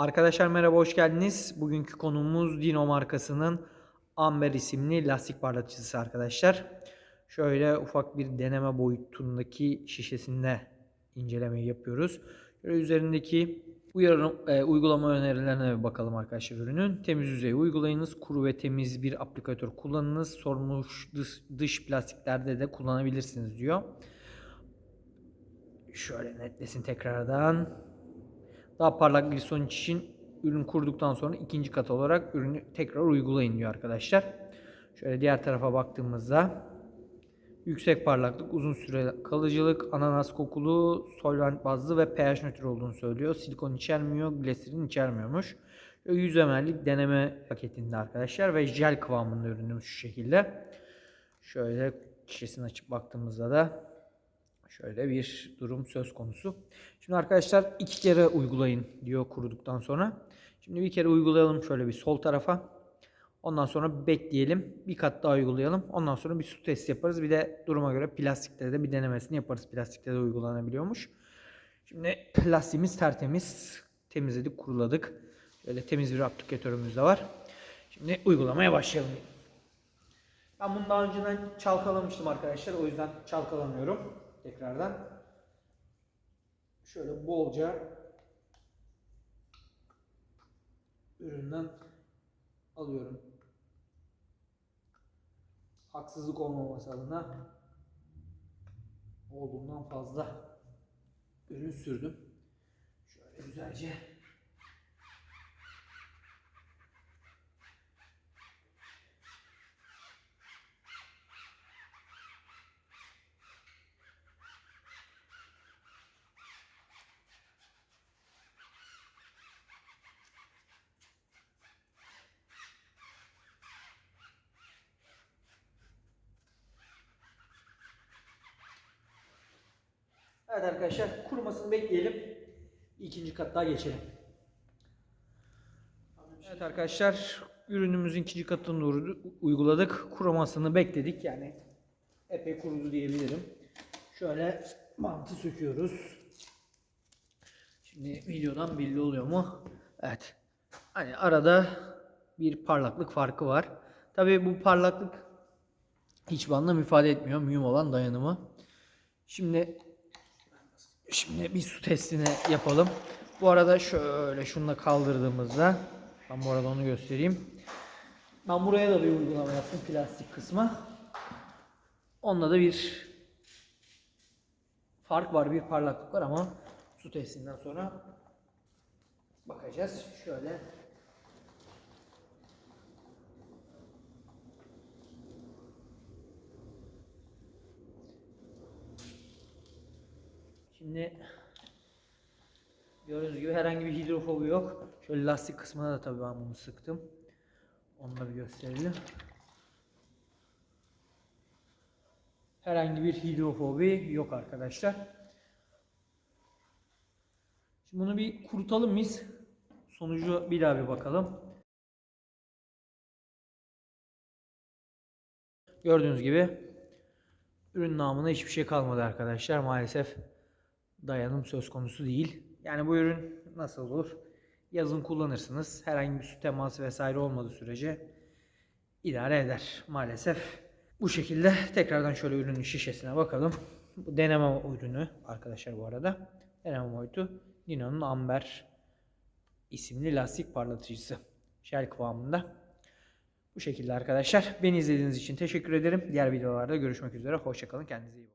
Arkadaşlar merhaba hoş geldiniz. Bugünkü konumuz Dino markasının Amber isimli lastik parlatıcısı arkadaşlar. Şöyle ufak bir deneme boyutundaki şişesinde incelemeyi yapıyoruz. Şöyle üzerindeki uyarı, e, uygulama önerilerine bir bakalım arkadaşlar ürünün. Temiz yüzey uygulayınız. Kuru ve temiz bir aplikatör kullanınız. Sorulmuş dış, dış plastiklerde de kullanabilirsiniz diyor. Şöyle netlesin tekrardan. Daha parlak bir sonuç için ürün kurduktan sonra ikinci kat olarak ürünü tekrar uygulayın diyor arkadaşlar. Şöyle diğer tarafa baktığımızda yüksek parlaklık, uzun süre kalıcılık, ananas kokulu, solvent bazlı ve pH nötr olduğunu söylüyor. Silikon içermiyor, gliserin içermiyormuş. Şöyle 100 ml'lik deneme paketinde arkadaşlar ve jel kıvamında ürünümüz şu şekilde. Şöyle şişesini açıp baktığımızda da Şöyle bir durum söz konusu. Şimdi arkadaşlar iki kere uygulayın diyor kuruduktan sonra. Şimdi bir kere uygulayalım şöyle bir sol tarafa. Ondan sonra bekleyelim. Bir kat daha uygulayalım. Ondan sonra bir su testi yaparız. Bir de duruma göre plastiklerde de bir denemesini yaparız. Plastikte de uygulanabiliyormuş. Şimdi plastiğimiz tertemiz. Temizledik, kuruladık. Şöyle temiz bir aplikatörümüz de var. Şimdi uygulamaya başlayalım. Ben bunu daha önceden çalkalamıştım arkadaşlar. O yüzden çalkalamıyorum tekrardan. Şöyle bolca üründen alıyorum. Haksızlık olmaması adına olduğundan fazla ürün sürdüm. Şöyle güzelce Evet arkadaşlar kurumasını bekleyelim. İkinci kat daha geçelim. Evet arkadaşlar ürünümüzün ikinci katını uyguladık. Kurumasını bekledik. Yani epey kurudu diyebilirim. Şöyle bantı söküyoruz. Şimdi videodan belli oluyor mu? Evet. Hani arada bir parlaklık farkı var. Tabii bu parlaklık hiçbir anlam ifade etmiyor. Mühim olan dayanımı. Şimdi Şimdi bir su testini yapalım. Bu arada şöyle şunu da kaldırdığımızda ben bu arada onu göstereyim. Ben buraya da bir uygulama yaptım plastik kısma. Onunla da bir fark var, bir parlaklık var ama su testinden sonra bakacağız. Şöyle Şimdi gördüğünüz gibi herhangi bir hidrofobu yok. Şöyle lastik kısmına da tabii ben bunu sıktım. Onu da bir gösterelim. Herhangi bir hidrofobi yok arkadaşlar. Şimdi bunu bir kurutalım biz. Sonucu bir daha bir bakalım. Gördüğünüz gibi ürün namına hiçbir şey kalmadı arkadaşlar maalesef dayanım söz konusu değil. Yani bu ürün nasıl olur? Yazın kullanırsınız. Herhangi bir su teması vesaire olmadığı sürece idare eder maalesef. Bu şekilde tekrardan şöyle ürünün şişesine bakalım. Bu deneme ürünü arkadaşlar bu arada. Deneme boyutu Dino'nun Amber isimli lastik parlatıcısı. Jel kıvamında. Bu şekilde arkadaşlar. Beni izlediğiniz için teşekkür ederim. Diğer videolarda görüşmek üzere. Hoşçakalın. Kendinize iyi bakın.